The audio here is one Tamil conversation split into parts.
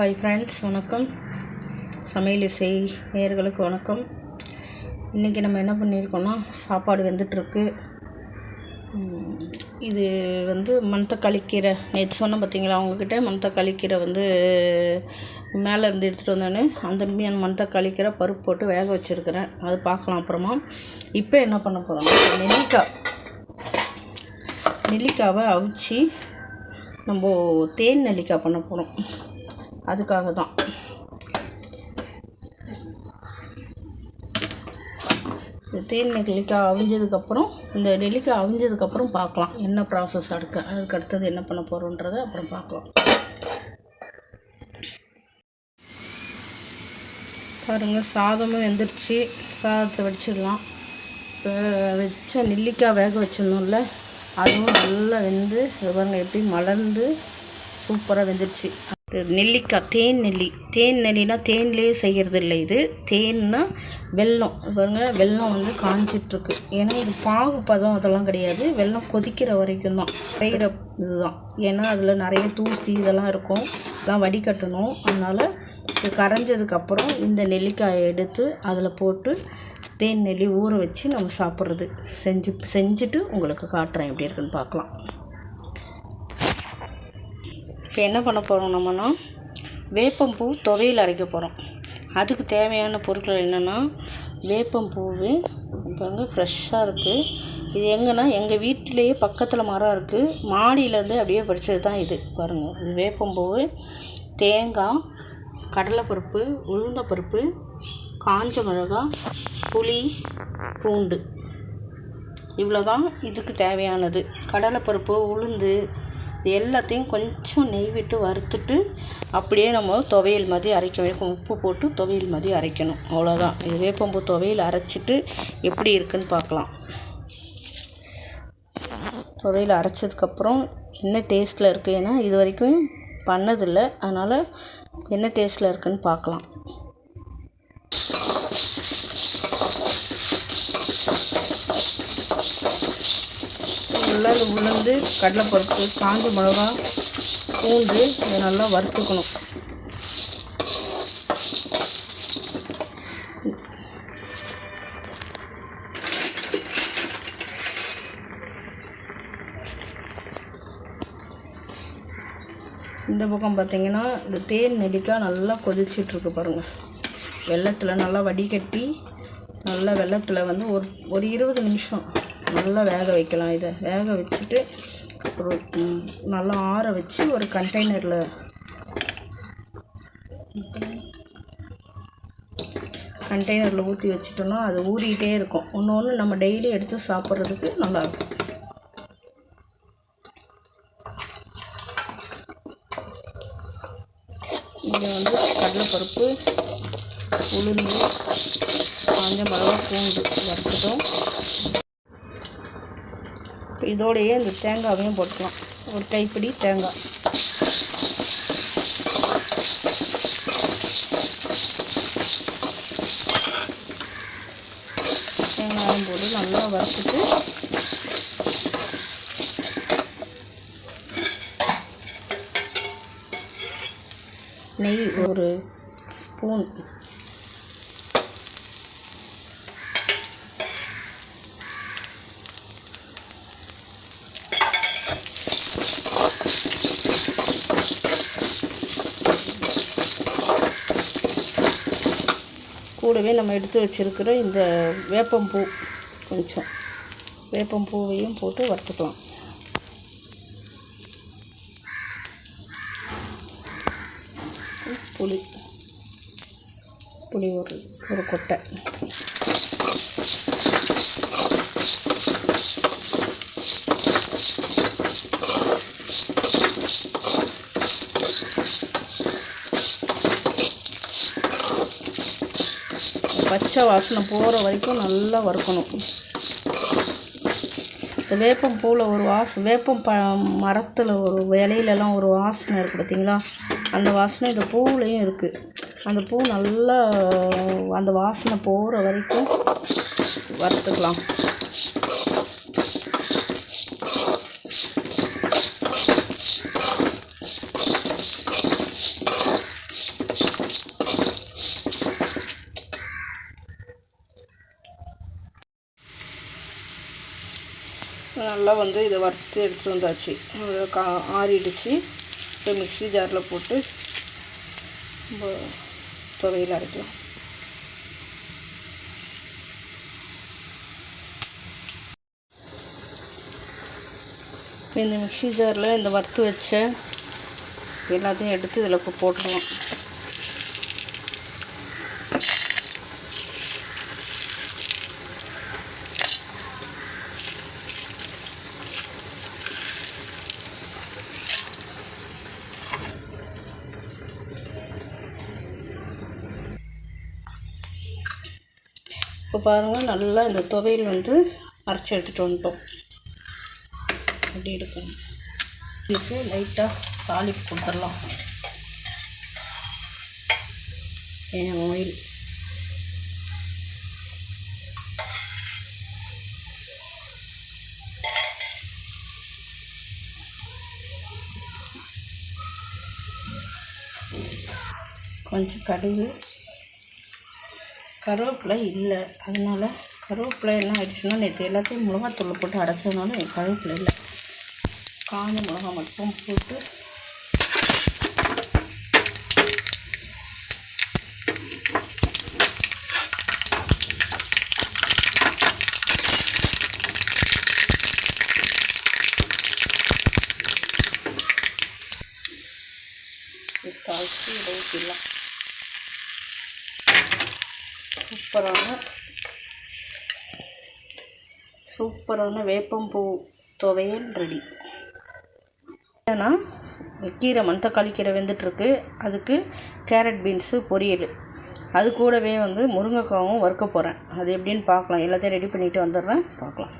ஹாய் ஃப்ரெண்ட்ஸ் வணக்கம். சமையல் இசை நேர்களுக்கு வணக்கம். இன்றைக்கி நம்ம என்ன பண்ணியிருக்கோம்னா சாப்பாடு வெந்துட்டுருக்கு. இது வந்து மணத்தக்காளி கீரை. நேற்று சொன்னேன் பார்த்தீங்களா அவங்கக்கிட்ட மணத்தக்காளி கீரை வந்து மேலே இருந்து எடுத்துகிட்டு வந்தோன்னே. அந்த மீன் மணத்தக்காளி கீரை பருப்பு போட்டு வேக வச்சுருக்கிறேன். அது பார்க்கலாம் அப்புறமா. இப்போ என்ன பண்ண போகிறோம் நெல்லிக்காய். நெல்லிக்காவை அவிச்சு நம்ம தேன் நெல்லிக்காய் பண்ண போகிறோம் அதுக்காக தான் இந்த தேன் நெல்லிக்காய் அவிஞ்சதுக்கப்புறம் இந்த நெல்லிக்காய் அவிஞ்சதுக்கப்புறம் பார்க்கலாம். என்ன ப்ராசஸ் அடுக்க அதுக்கு அடுத்தது என்ன பண்ண போகிறோன்றதை அப்புறம் பார்க்கலாம். பாருங்கள் சாதமும் வெந்துருச்சு. சாதத்தை வடிச்சிடலாம். இப்போ வச்ச நெல்லிக்காய் வேக வச்சிருந்தோம்ல அதுவும் நல்லா வெந்து பாருங்கள் எப்படி மலர்ந்து சூப்பராக வெந்துருச்சு. நெல்லிக்காய் தேன் நெல்லி. தேன் நெல்லினா தேன்லேயே செய்கிறது இல்லை இது. தேன்னா வெல்லம். பாருங்க வெல்லம் வந்து காஞ்சிட்ருக்கு. ஏன்னா இது பாகு பதம் அதெல்லாம் கிடையாது. வெல்லம் கொதிக்கிற வரைக்கும் தான். செய்கிற இதுதான். ஏன்னா அதில் நிறைய தூசி இதெல்லாம் இருக்கும். இதெல்லாம் வடிகட்டணும். அதனால் இது கரைஞ்சதுக்கப்புறம் இந்த நெல்லிக்காயை எடுத்து அதில் போட்டு தேன் நெல்லி ஊற வச்சு நம்ம சாப்பிட்றது. செஞ்சு செஞ்சுட்டு உங்களுக்கு காட்டுறேன் எப்படி இருக்குன்னு பார்க்கலாம். இப்போ என்ன பண்ண போகிறோம் நம்மனா? வேப்பம்பூ துவையில் அரைக்க போகிறோம் அதுக்கு தேவையான பொருட்கள் என்னென்னா வேப்பம்பூவு பாருங்க ஃப்ரெஷ்ஷாக இருக்குது இது எங்கன்னா எங்கள் வீட்டிலேயே பக்கத்தில் மரம் இருக்குது மாடியிலேருந்து அப்படியே பறிச்சது தான் இது. பாருங்கள் இது வேப்பம்பூவு தேங்காய் கடலைப்பருப்பு உளுந்தப்பருப்பு காஞ்ச மிளகா புளி பூண்டு. இவ்வளோ தான் இதுக்கு தேவையானது. கடலைப்பருப்பு உளுந்து இது எல்லாத்தையும் கொஞ்சம் நெய் விட்டு வறுத்துட்டு அப்படியே நம்ம துவையல் மாதிரி அரைக்க வேண்டும் உப்பு போட்டு துவையல் மாதிரி அரைக்கணும். அவ்வளோதான் இது வேப்பம்பூ துவையல் அரைச்சிட்டு எப்படி இருக்குன்னு பார்க்கலாம். துவையல் அரைச்சதுக்கப்புறம் என்ன டேஸ்ட்டில் இருக்குது ஏன்னா இது வரைக்கும் பண்ணதில்லை. அதனால் என்ன டேஸ்ட்டில் இருக்குதுன்னு பார்க்கலாம். கடலைப்பருப்பு காஞ்ச மிளகா பூண்டு இதை நல்லா வறுத்துக்கணும். இந்த பக்கம் பார்த்தீங்கன்னா இந்த தேன் நெல்லிக்காய் நல்லா கொதிச்சிட்ருக்கு பாருங்கள் வெள்ளத்தில் நல்லா வடிகட்டி நல்லா வெள்ளத்தில் வந்து ஒரு ஒரு இருபது நிமிஷம் நல்லா வேக வைக்கலாம் இதை. வேக வச்சுட்டு நல்லா ஆற வச்சு ஒரு கண்டெய்னரில் கண்டெய்னரில் ஊற்றி வச்சிட்டோம்னா அது ஊறிக்கிட்டே இருக்கும். ஒன்று ஒன்று நம்ம டெய்லி எடுத்து சாப்பிட்றதுக்கு நல்லாயிருக்கும். இங்கே வந்து கடலைப்பருப்பு உளுந்து காஞ்ச மிளகா பூண்டு வறுத்துட்டோம். இதோடையே இந்த தேங்காவையும் போட்டுக்கலாம். ஒரு கைப்பிடி தேங்காய். தேங்காயும் போட்டு நல்லா வறுத்துட்டு நெய் ஒரு ஸ்பூன் கூடவே நம்ம எடுத்து வச்சிருக்கிற இந்த வேப்பம்பூ கொஞ்சம். வேப்பம்பூவையும் போட்டு வறுத்துக்கலாம். புளி. புளி ஒரு ஒரு கொட்டை. பச்சை வாசனை போகிற வரைக்கும் நல்லா வறுக்கணும். இந்த வேப்பம் பூவில் ஒரு வாசம் வேப்பம் ப மரத்தில் ஒரு இலையிலலாம் ஒரு வாசனை இருக்குது பார்த்தீங்களா அந்த வாசனை இந்த பூவுலேயும் இருக்குது அந்த பூ நல்லா அந்த வாசனை போகிற வரைக்கும் வறுத்துக்கலாம். நல்லா வந்து இதை வறுத்து எடுத்துகிட்டு வந்தாச்சு. கா ஆறிடுச்சு. இப்போ மிக்ஸி ஜாரில் போட்டு நம்ம துவையில் அரைக்கலாம். இந்த மிக்ஸி ஜாரில் இந்த வறுத்து வச்ச எல்லாத்தையும் எடுத்து இதில் இப்போ போட்டுருவோம் இப்போ பாருங்கள் நல்லா இந்த துவையல் வந்து அரைச்சி எடுத்துகிட்டு வந்துட்டோம். அப்படி இருக்கணும். இதுக்கு லைட்டாக தாளிப்பு கொடுத்துடலாம். ஏன் ஆயில் கொஞ்சம் கடுகு. கருவேப்பிலை இல்லை. அதனால் கருவேப்பிலை என்ன ஆயிடுச்சுன்னா நேற்று எல்லாத்தையும் மிளகாத்தூள் போட்டு அடைச்சதுனால எனக்கு கருவேப்பிலை இல்லை. காஞ்ச மிளகா மட்டும் போட்டு சூப்பரான சூப்பரான வேப்பம்பூ துவையல் ரெடி. ஏன்னா கீரை மணத்தக்காளி கீரை வெந்துட்டுருக்கு. அதுக்கு கேரட் பீன்ஸு பொரியல். அது கூடவே வந்து முருங்கைக்காவும் வறுக்க போகிறேன் அது எப்படின்னு பார்க்கலாம். எல்லாத்தையும் ரெடி பண்ணிவிட்டு வந்துடுறேன். பார்க்கலாம்.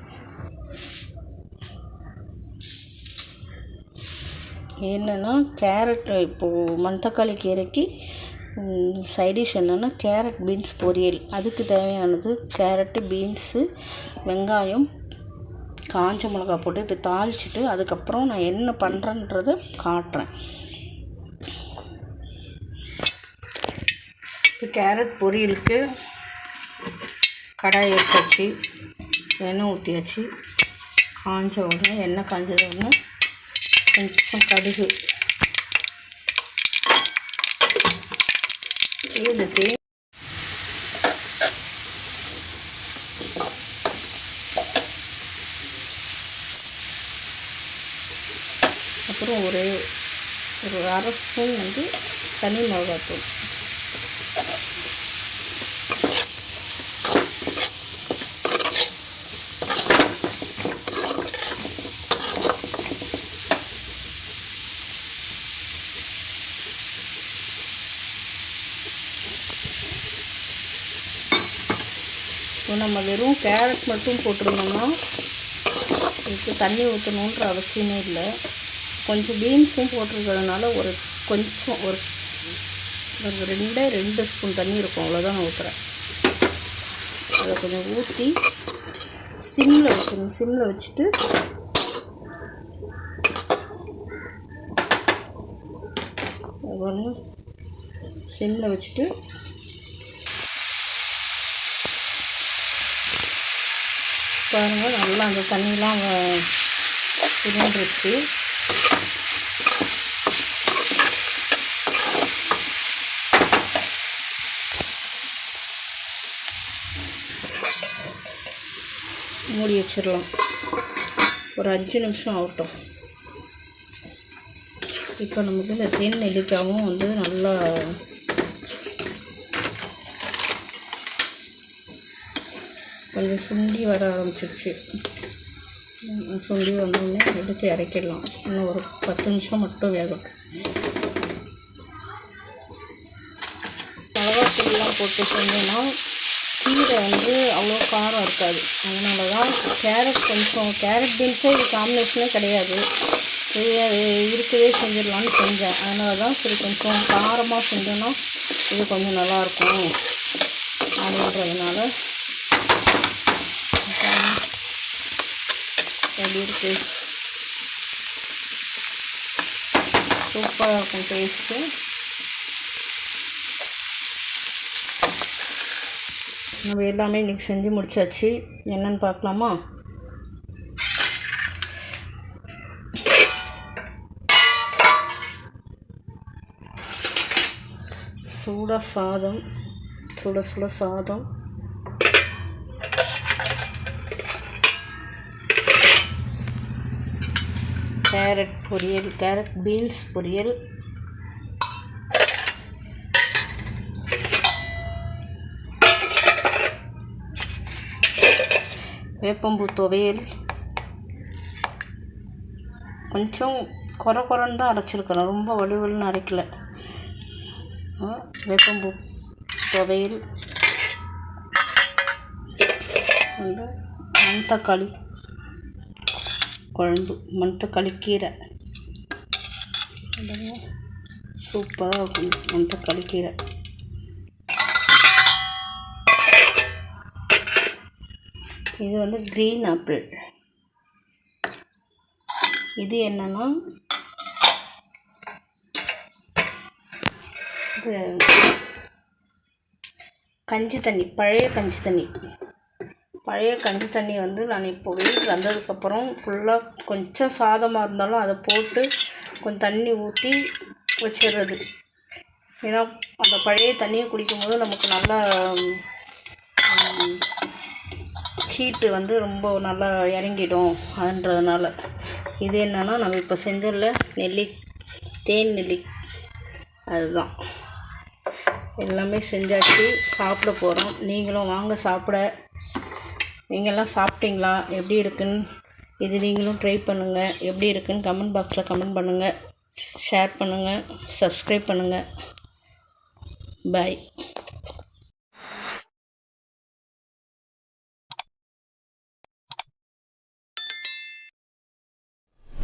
என்னென்னா கேரட் இப்போது மணத்தக்காளி கீரைக்கு சைடிஷ் என்னென்னா கேரட் பீன்ஸ் பொரியல். அதுக்கு தேவையானது கேரட்டு பீன்ஸு வெங்காயம் காஞ்ச மிளகா போட்டு இப்படி தாளிச்சிட்டு அதுக்கப்புறம் நான் என்ன பண்ணுறேன்றதை காட்டுறேன். இப்போ கேரட் பொரியலுக்கு கடாய் வச்சாச்சு எண்ணெய் ஊற்றியாச்சு காஞ்ச உடனே எண்ணெய் காஞ்சது உடனே கொஞ்சம் கடுகு. இது தே அப்புறம் ஒரு ஒரு அரை ஸ்பூன் வந்து தனி மிளகாத்தூள். இப்போ நம்ம வெறும் கேரட் மட்டும் போட்டிருந்தோம்னா இதுக்கு தண்ணி ஊற்றணுன்ற அவசியமே இல்லை. கொஞ்சம் பீன்ஸும் போட்டிருக்கிறதுனால ஒரு கொஞ்சம் ஒரு ஒரு ரெண்டே ரெண்டு ஸ்பூன் தண்ணி இருக்கும். அவ்வளோதான் நான் ஊற்றுறேன் அதை கொஞ்சம் ஊற்றி சிம்மில் வச்சிடணும் சிம்மில் வச்சுட்டு சிம்மில் வச்சுட்டு பாருங்கள் நல்லா அந்த தண்ணியெலாம் இருந்துருச்சு மூடி வச்சிடலாம். ஒரு அஞ்சு நிமிஷம் ஆகட்டும். இப்போ நமக்கு இந்த தேன் நெல்லிக்காவும் வந்து நல்லா கொஞ்சம் சுண்டி வர ஆரம்பிச்சிருச்சு. சுண்டி வந்தோடனே எடுத்து இறக்கிடலாம். இன்னும் ஒரு பத்து நிமிஷம் மட்டும் வேகும் மிளகாத்தூள்லாம் போட்டு செஞ்சோன்னா கீரை வந்து அவ்வளோ காரம் இருக்காது. அதனால தான் கேரட் கொஞ்சம் கேரட் பீன்ஸே இது காம்பினேஷனே கிடையாது. இது இருக்கவே செஞ்சிடலான்னு செஞ்சேன். அதனால தான் சரி கொஞ்சம் காரமாக செஞ்சோன்னா இது கொஞ்சம் நல்லாயிருக்கும் அப்படின்றதுனால எப்படி இருக்குது சூப்பராக இருக்கும் டேஸ்ட்டு நம்ம எல்லாமே இன்றைக்கி செஞ்சு முடிச்சாச்சு. என்னென்னு பார்க்கலாமா? சூடாக சாதம். சுட சுட சாதம். கேரட் பொரியல் கேரட் பீன்ஸ் பொரியல். வேப்பம்பூ துவையல். கொஞ்சம் குறை குறைன்னு தான் அரைச்சிருக்கிறேன் ரொம்ப வலுவலுன்னு அரைக்கல. ஆ, வேப்பம்பூ துவையல். வந்து மணத்தக்காளி குழம்பு மணத்தக்காளி கீரை. அதெல்லாம் சூப்பராக இருக்கும் மணத்தக்காளி கீரை. இது வந்து க்ரீன் ஆப்பிள் இது என்னென்னா இது கஞ்சி தண்ணி பழைய கஞ்சி தண்ணி. பழைய கஞ்சி தண்ணி வந்து நான் இப்போ வெயில் வந்ததுக்கப்புறம் ஃபுல்லாக கொஞ்சம் சாதமாக இருந்தாலும் அதை போட்டு கொஞ்சம் தண்ணி ஊற்றி வச்சிடுறது. ஏன்னா அந்த பழைய தண்ணியை குடிக்கும்போது நமக்கு நல்லா ஹீட்டு வந்து ரொம்ப நல்லா இறங்கிடும் அதுன்றதுனால இது என்னன்னா நம்ம இப்போ செஞ்சதில் நெல்லி தேன் நெல்லி. அதுதான். எல்லாமே செஞ்சாச்சு. சாப்பிட போகிறோம் நீங்களும் வாங்க சாப்பிட. நீங்கள்லாம் சாப்பிட்டீங்களா? எப்படி இருக்குன்னு? இது நீங்களும் ட்ரை பண்ணுங்கள் எப்படி இருக்குன்னு கமெண்ட் பாக்ஸில் கமெண்ட் பண்ணுங்கள் ஷேர் பண்ணுங்கள் சப்ஸ்கிரைப் பண்ணுங்கள் பாய்